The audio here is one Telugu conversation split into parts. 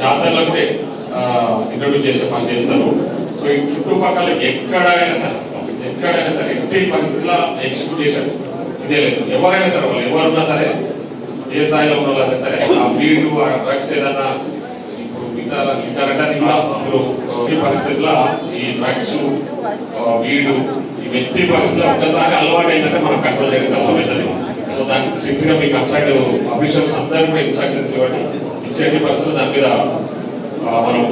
జాతరలో కూడా ఇంట్రడ్యూస్ చేసే పని చేస్తారు. సో ఈ చుట్టుపక్కల ఎక్కడైనా సరే ఎక్కడైనా సరే ఎట్టి పరిస్థితుల్లో ఎగ్జిక్యూట్ చేశారు ఇదే లేదు. ఎవరైనా సరే వాళ్ళు ఎవరున్నా సరే ఏ స్థాయిలో ఉన్న వాళ్ళైనా సరే ఆ వీడు ఆ డ్రగ్స్ ఏదన్నా మిగతా ఇంకా రెండది కూడా మీరు ఈ పరిస్థితుల్లో ఈ డ్రగ్స్ వీడు ఈ వ్యక్తి పరిస్థితుల్లో ఒక్కసారి అలవాటు అయిందంటే మనం కంట్రోల్ చేయడం కష్టమవుతుంది సో దానికి స్ట్రిక్ట్గా మీ కన్సల్ట్ అఫీషియల్స్ అందరూ కూడా ఇన్స్ట్రక్షన్స్ ఇవ్వండి. ఇచ్చేటి పరిస్థితులు దాని మీద మనం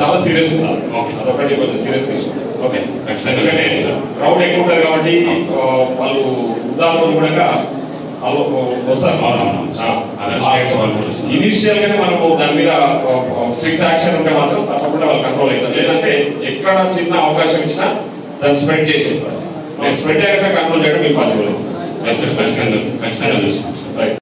చాలా సీరియస్ ఉండాలి ఓకే అదొకటి కొంచెం సీరియస్ తీసుకుంటాం ఓకే ఎందుకంటే క్రౌడ్ ఎక్కువ ఉంటుంది కాబట్టి వాళ్ళు ఉదాహరణ కూడా వాళ్ళు వస్తారు. ఇనిషియల్గా మనము దాని మీద స్ట్రిక్ట్ యాక్షన్ ఉంటే మాత్రం తప్పకుండా వాళ్ళు కంట్రోల్ అవుతారు. లేదంటే ఎక్కడ చిన్న అవకాశం ఇచ్చినా దాన్ని స్ప్రెడ్ చేసేస్తారు. స్ప్రెడ్ అయ్యాక కంట్రోల్ చేయడం impossible right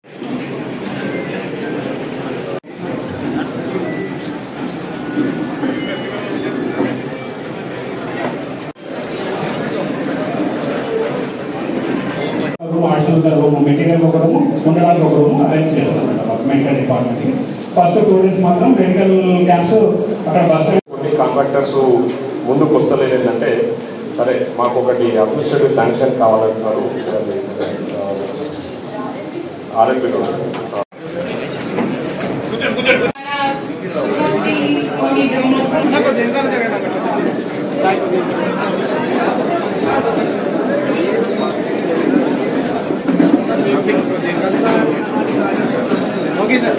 room arts room material ఒక రూమ్ ఉండడానికి ఒక రూమ్ అరేంజ్ చేస్తాం మెడికల్ డిపార్ట్మెంట్కి ఫస్ట్ టూ డేస్ మాత్రం మెడికల్ క్యాంప్స్ అక్కడ బస్ కొన్ని కాంట్రాక్టర్స్ ముందుకు వస్తలేదు ఏంటంటే సరే మాకు ఒకటి అడ్మినిస్ట్రేటివ్ శాంక్షన్ కావాలంటున్నారు ఆర్ఎంపీలో ఓకే సార్